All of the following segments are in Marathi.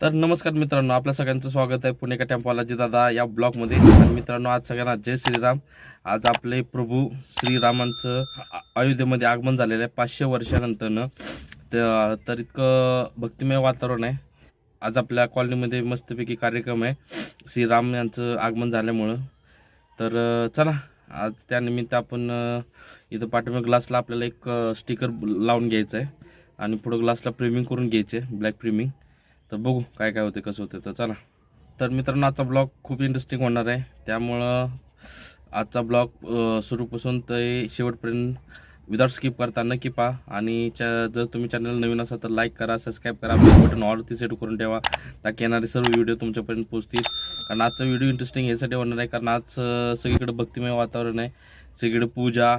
तर नमस्कार मित्रांनो आपल्या सगळ्यांचं स्वागत आहे पुणे का टेम्पॉलाजी दादा या ब्लॉगमध्ये. मित्रांनो आज सगळ्यांना जय श्रीराम. आज आपले प्रभू श्रीरामांचं अयोध्येमध्ये आगमन झालेलं आहे पाचशे वर्षानंतरनं. तर इतकं भक्तिमय वातावरण आहे. आज आपल्या कॉलनीमध्ये मस्तपैकी कार्यक्रम आहे. श्रीराम यांचं आगमन झाल्यामुळं. तर चला आज त्यानिमित्त आपण इथं पाठिंबा ग्लासला आपल्याला एक स्टिकर लावून घ्यायचं आहे. आणि पुढं ग्लासला प्रेमिंग करून घ्यायचे ब्लॅक प्रेमिंग तर बघू काय काय होते कसं होते. तर चला. तर मित्रांनो आजचा ब्लॉग खूप इंटरेस्टिंग होणार आहे. त्यामुळं आजचा ब्लॉग सुरूपासून ते शेवटपर्यंत विदाउट स्किप करता नक्की पहा. आणि च्या जर तुम्ही चॅनल नवीन असाल तर लाईक करा सबस्क्राईब करा बेल बटन ऑलवरती सेट करून ठेवा. ताकी येणारे सर्व व्हिडिओ तुमच्यापर्यंत पोचतील कारण आजचा व्हिडिओ इंटरेस्टिंग यासाठी होणार आहे कारण आज सगळीकडे भक्तिमय वातावरण आहे. सगळीकडे पूजा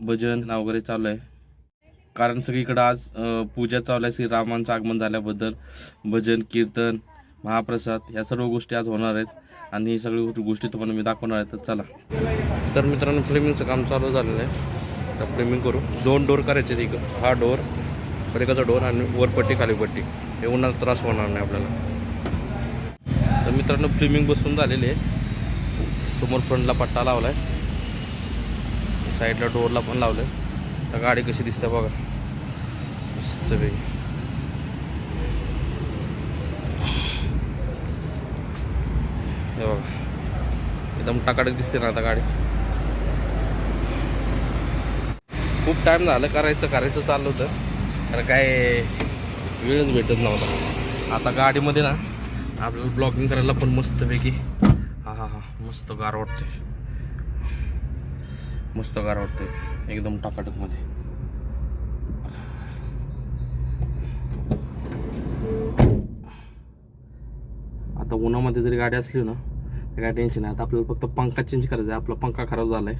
भजन वगैरे चालू आहे. कारण सगळीकडं आज पूजा चालू आहे. श्रीरामांचं आगमन झाल्याबद्दल भजन कीर्तन महाप्रसाद या सर्व गोष्टी आज होणार आहेत. आणि ही सगळी गोष्टी- गोष्टी तुम्हाला मी दाखवणार आहे. तर चला. तर मित्रांनो फ्लेमिंगचं काम चालू झालेलं आहे. तर फ्लेमिंग करू. दोन डोर करायचे आहेत हा डोर पलीकडचा डोर आणि वरपट्टी खाली पट्टी हे उन्हाला त्रास होणार नाही आपल्याला. तर मित्रांनो फ्लेमिंग बसून झालेली आहे. समोर फ्रंटला पट्टा लावला आहे साईडला डोरला पण लावलं आहे तर गाडी कशी दिसते बघा. मस्तपैकी हे बघा एकदम टाकाटक दिसते ना आता गाडी खूप टाइम झालं करायचं करायचं चाललं होतं कारण काय वेळच भेटत नव्हता आता गाडीमध्ये ना आपल्याला ब्लॉगिंग करायला पण मस्तपैकी हा हा हा मस्त गार वाटते मस्त गार वाटते एकदम टाकाटकमध्ये आता उन्हामध्ये जरी गाडी असली ना तर काय टेन्शन नाही. आता आपल्याला फक्त पंखा चेंज करायचा आहे. आपला पंखा खराब झाला आहे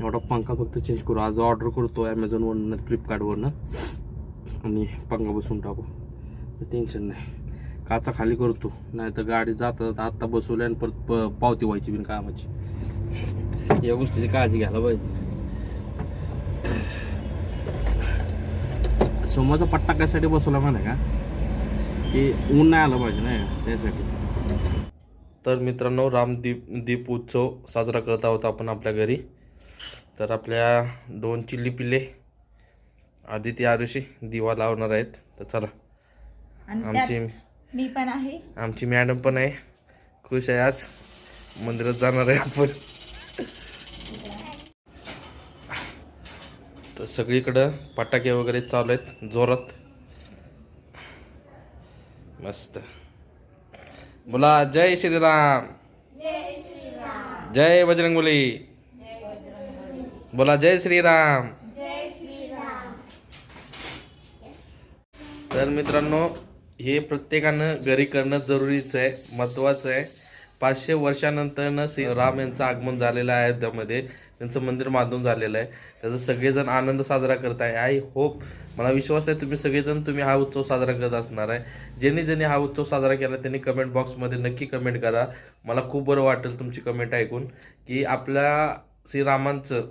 एवढा पंखा फक्त चेंज करू. आज ऑर्डर करतो ॲमेझॉनवरनं फ्लिपकार्टवरनं आणि पंखा बसून टाकू. टेन्शन नाही. काचा खाली करतो. नाही तर गाडी जाता जाता आत्ता बसवली आणि परत प- पावती व्हायची बिन कामाची. या गोष्टीची काळजी घ्यायला पाहिजे. समोरचा पट्टा कशासाठी बसवला म्हणा का? की ऊन नाही आलं पाहिजे ना त्यासाठी. तर मित्रांनो रामदीप दीप उत्सव साजरा करत आहोत आपण आपल्या घरी. तर आपल्या दोन चिल्ली पिल्ले आदिती आरुषी दिवा लावणार आहेत. तर चला. आणि आमची मी पण आहे. आमची मॅडम पण आहे. खुश आहे आज. मंदिरात जाणार आहे आपण. तर सगळीकडं फटाके वगैरे चालू आहेत. जोरात. मस्त. बोला जय श्रीराम. जय बजरंगबली. बोला जय श्रीराम. तर मित्रांनो हे प्रत्येकानं घरी करणं जरुरीचं आहे महत्त्वाचं आहे. पाचशे वर्षानंतरनं श्री राम यांचं आगमन झालेलं आहे अयोध्यामध्ये त्यांचं मंदिर बांधून झालेलं आहे. त्याचा सगळेजण आनंद साजरा करत आहे. आय होप मला विश्वास आहे तुम्ही सगळेजण तुम्ही हा उत्सव साजरा करत असणार आहे. ज्यांनी ज्यांनी हा उत्सव साजरा केला त्यांनी कमेंट बॉक्समध्ये नक्की कमेंट करा. मला खूप बरं वाटेल तुमची कमेंट ऐकून की आपल्या श्रीरामांचं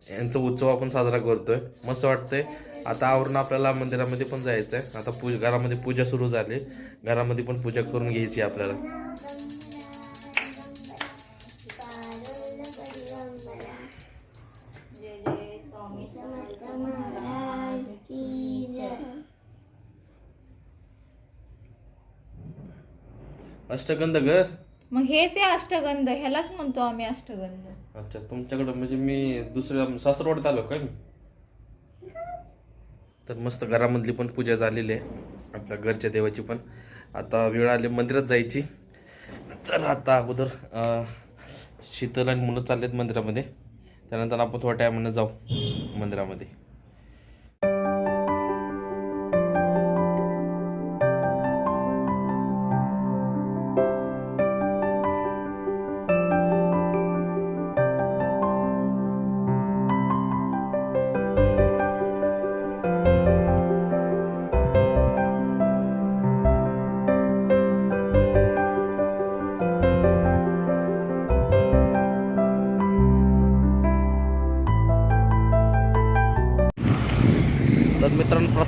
यांचा उत्सव आपण साजरा करतोय. मस्त वाटतंय. आता आवरून आपल्याला मंदिरामध्ये पण जायचं आहे आता पूज घरामध्ये पूजा सुरू झाली. घरामध्ये पण पूजा करून घ्यायची आपल्याला. अष्टगंध ग? मग हेच आहे अष्टगंध ह्यालाच म्हणतो आम्ही अष्टगंध. अच्छा तुमच्याकडं म्हणजे मी दुसऱ्या सासरवाडीत आलो काय मी? तर मस्त घरामधली पण पूजा झालेली आहे आपल्या घरच्या देवाची पण. आता वेळ आली मंदिरात जायची. तर आता अगोदर शीतल आणि मुलं चाललेत मंदिरामध्ये. त्यानंतर आपण थोड्या टायमानं जाऊ मंदिरामध्ये.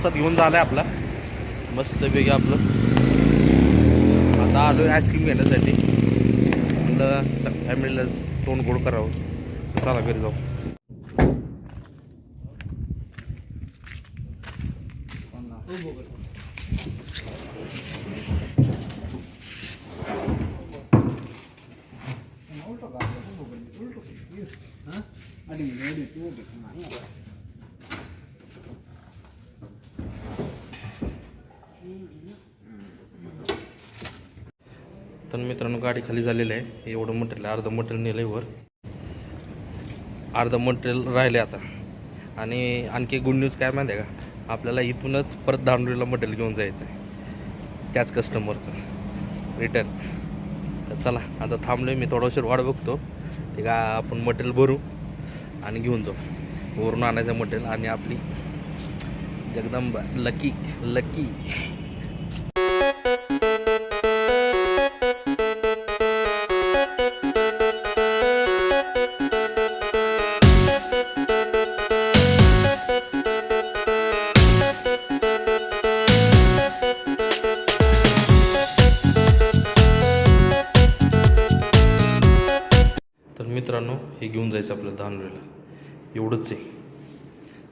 प्रसाद घेऊन झालाय आपला. मस्त वेग आपलं. आता आलो आहे आईस्क्रीम घेण्यासाठी. म्हणलं फॅमिलीला तोंड गोड करावं. चला घरी जाऊ. तर मित्रांनो गाडी खाली झालेली आहे. एवढं मटेरियल अर्धं मटेरियल नेलं वर. अर्धं मटेरियल राहिले आता. आणि आणखी गुड न्यूज काय माहिती आहे का? आपल्याला इथूनच परत दांडुरीला मटेरियल घेऊन जायचं आहे त्याच कस्टमरचं रिटर्न तर चला आता थांबलोय मी. थोडा उशीर वाढ बघतो. ते का आपण मटेरियल भरू आणि घेऊन जाऊ. वरून आणायचं मटेरियल आणि आपली जगदंबा लकी लकी. मित्रांनो हे घेऊन जायचं आपल्याला दहानवेळेला एवढंच आहे.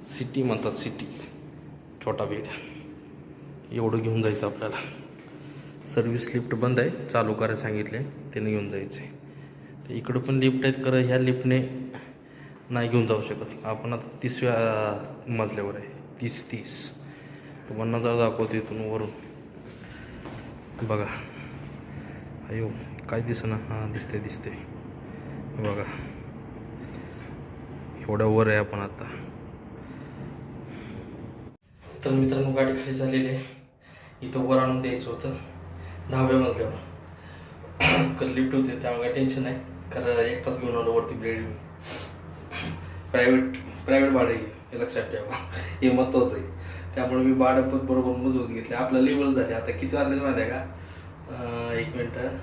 सिटी म्हणतात सिटी छोटा बेड एवढं घेऊन जायचं आपल्याला. सर्व्हिस लिफ्ट बंद आहे. चालू करायला सांगितले. त्याने घेऊन जायचं आहे तर इकडं पण लिफ्ट आहेत. खरं ह्या लिफ्टने नाही घेऊन जाऊ शकत. आपण आता तिसव्या मजल्यावर आहे. तीस तीस. तुम्हाला जर दाखवतो इथून वरून. बघा. अयो काय दिसना? हां दिसते दिसते बघा. एवढ्या वर आहे आपण आता. तर मित्रांनो गाडी खाली झालेली आहे. इथं वर आणून द्यायचं होतं. दहाव्या मजल्यावर. कल लिफ्ट होते त्यामुळे काही टेन्शन नाही. कारण एक तास घेऊन आलो वरती ब्रेड प्रायव्हेट प्रायव्हेट भाडे घे हे लक्षात ठेवा. हे महत्वाचं आहे. त्यामुळे मी भाडं पण बरोबर मजबूत घेतले. आपला लेवल झाले. आता किती वाजले माहिती आहे का? एक मिनटं.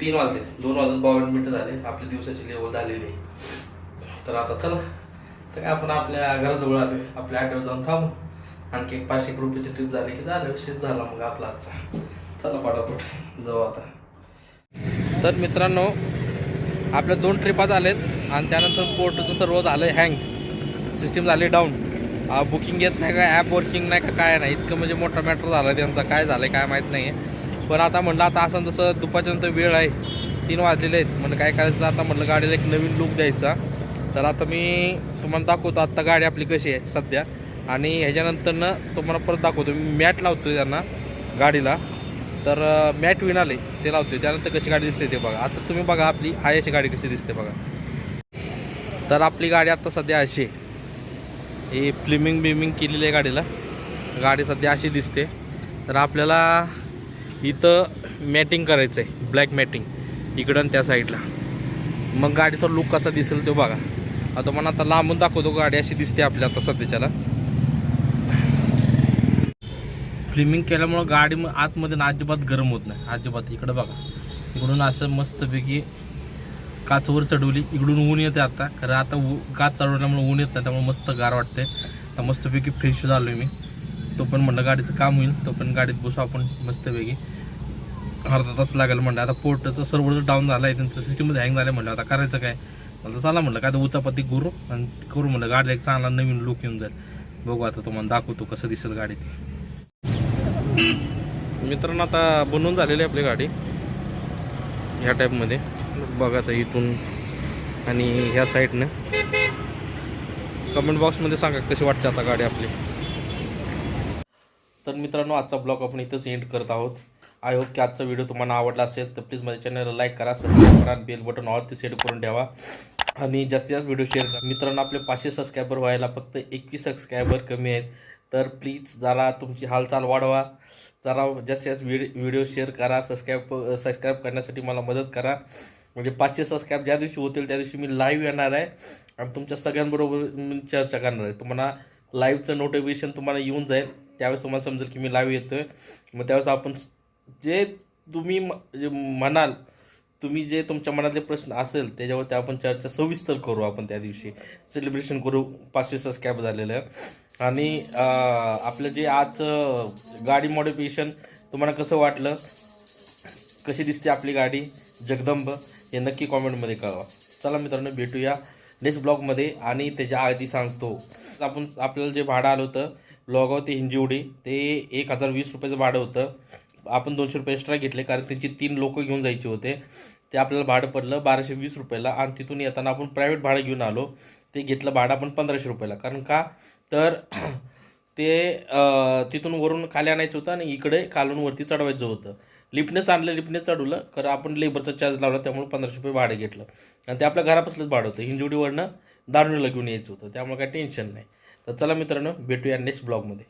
तीन वाजले. दोन वाजून बावन्न मिनटं झाले. आपली दिवसाची लेवल झालेली आहे. तर आता चला. तर काय आपण आपल्या घराजवळ आलो आपल्या आठवड्यात जाऊन थांबू. आणखी एक पाचशे रुपयाची ट्रिप झाली की झालं. विशेष झाला मग आपला आजचा. चला पाठापोट जाऊ आता. तर मित्रांनो आपल्या दोन ट्रिपा झालेत आणि त्यानंतर पोर्टचं सर्व झालं हँग सिस्टीम झाली डाऊन बुकिंग येत नाही का? ॲप वर्किंग नाही का? काय नाही. इतकं म्हणजे मोठा मॅटर झाला त्यांचा. काय झालं काय माहीत नाही आहे पण आता म्हणलं आता असं तसं दुपारच्या नंतर वेळ आहे तीन वाजलेले आहेत. म्हणलं काय करायचं? आता म्हटलं गाडीला एक नवीन लुक द्यायचा. तर आता मी तुम्हाला दाखवतो आत्ता गाडी आपली कशी आहे सध्या. आणि ह्याच्यानंतरनं तुम्हाला परत दाखवतो. मी मॅट लावतो त्यांना गाडीला. तर मॅट विणाले ते लावतो त्यानंतर कशी गाडी दिसते ते बघा. आता तुम्ही बघा आपली आहे अशी गाडी कशी दिसते बघा. तर आपली गाडी आता सध्या अशी आहे. ही फ्लिमिंग बिमिंग केलेली आहे गाडीला. गाडी सध्या अशी दिसते. तर आपल्याला इथं मॅटिंग करायचं आहे ब्लॅक मॅटिंग इकडं आणि त्या साईडला मग गाडीचा लुक कसा दिसेल तो बघा. आता मला आता लांबून दाखवतो गाडी अशी दिसते आपल्या आता सध्याच्याला. फ्लिमिंग केल्यामुळं गाडी मग आतमध्ये ना अजिबात गरम होत नाही. अजिबात. इकडं बघा. इकडून असं मस्तपैकी काचवर चढवली. इकडून ऊन येते आता. कारण आता ऊ काच चढवल्यामुळे ऊन येत नाही त्यामुळे मस्त गार वाटते आता मस्तपैकी फ्रेश झालो मी. तो पण म्हणलं गाडीचं काम होईल. तो पण गाडीत बसू आपण मस्तपैकी. अर्धा तास लागेल म्हणलं. आता पोर्टचं सर्व्हर डाऊन झालं आहे त्यांचं सिस्टीममध्ये हँग झालं म्हणलं. आता करायचं काय? म्हणलं चला म्हणलं काय तर उचापती करू आणि करू म्हणलं. गाडीला एक चांगला नवीन लुक येऊन जाईल. बघू आता तुम्हाला दाखवतो कसं दिसेल गाडी ती. मित्रांनो आता बनवून झालेली आहे आपली गाडी. ह्या टाईपमध्ये बघा आता इथून आणि ह्या साईडनं कमेंट बॉक्समध्ये सांगा कशी वाटते आता गाडी आपली. तर मित्रांनो आजचा ब्लॉग आपण इथंच एंड करत आहोत. आय होप की आजचा व्हिडिओ तुम्हाला आवडला असेल तर प्लीज माझ्या चॅनलला लाईक करा सबस्क्राईब करा बेल बटन ऑलती ते सेट करून ठेवा. आणि जास्तीत जास्त व्हिडिओ शेअर करा. मित्रांनो आपले पाचशे सबस्क्रायबर व्हायला फक्त एकवीस सबस्क्रायबर कमी आहेत. तर प्लीज जरा तुमची हालचाल वाढवा. जरा जास्तीत जास्त व्हिडिओ व्हिडिओ शेअर करा सबस्क्राईब सबस्क्राईब करण्यासाठी मला मदत करा. म्हणजे पाचशे सबस्क्राईब ज्या दिवशी होतील त्या दिवशी मी लाईव्ह येणार आहे. आणि तुमच्या सगळ्यांबरोबर मी चर्चा करणार आहे. तुम्हाला लाईव्हचं नोटिफिकेशन तुम्हाला येऊन जाईल. त्यावेळेस तुम्हाला समजेल की मी लाईव्ह येतोय. मग त्यावेळेस आपण जे तुम्ही म- जे म्हणाल तुम्ही जे तुमच्या मनातले प्रश्न असेल त्याच्यावरती आपण चर्चा सविस्तर करू आपण त्या दिवशी. सेलिब्रेशन करू पाचशे कॅब झालेलं आहे. आणि आपलं जे आज गाडी मॉडिफिकेशन तुम्हाला कसं वाटलं? कशी दिसते आपली गाडी? जगदंब हे नक्की कॉमेंटमध्ये कळवा. चला मित्रांनो भेटूया नेक्स्ट ब्लॉगमध्ये आणि त्याच्या आधी सांगतो. आपण आपल्याला जे भाडं आलं होतं ब्लॉगावर ते हिंजिवडी ते एक हजार वीस रुपयाचं भाडं होतं. आपण दोनशे रुपये एक्स्ट्रा घेतले कारण त्यांची तीन लोक घेऊन जायचे होते. ते आपल्याला भाडं पडलं बाराशे वीस रुपयाला आणि तिथून येताना आपण प्रायव्हेट भाडं घेऊन आलो. ते घेतलं भाडं आपण पंधराशे रुपयाला. कारण का? तर ते तिथून वरून खाली आणायचं होतं आणि इकडे खालून वरती चढवायचं होतं. लिफ्टनेच आणलं लिफ्टनेच चढवलं. खरं आपण लेबरचा चार्ज लावला त्यामुळे पंधराशे रुपये भाडं घेतलं. आणि ते आपल्या घरापासूनच भाडं होतं. हिंजवडीवरनं दारुणीला घेऊन यायचं होतं. त्यामुळे काही टेन्शन नाही. तर चला मित्रांनो भेटूया नेक्स्ट ब्लॉगमध्ये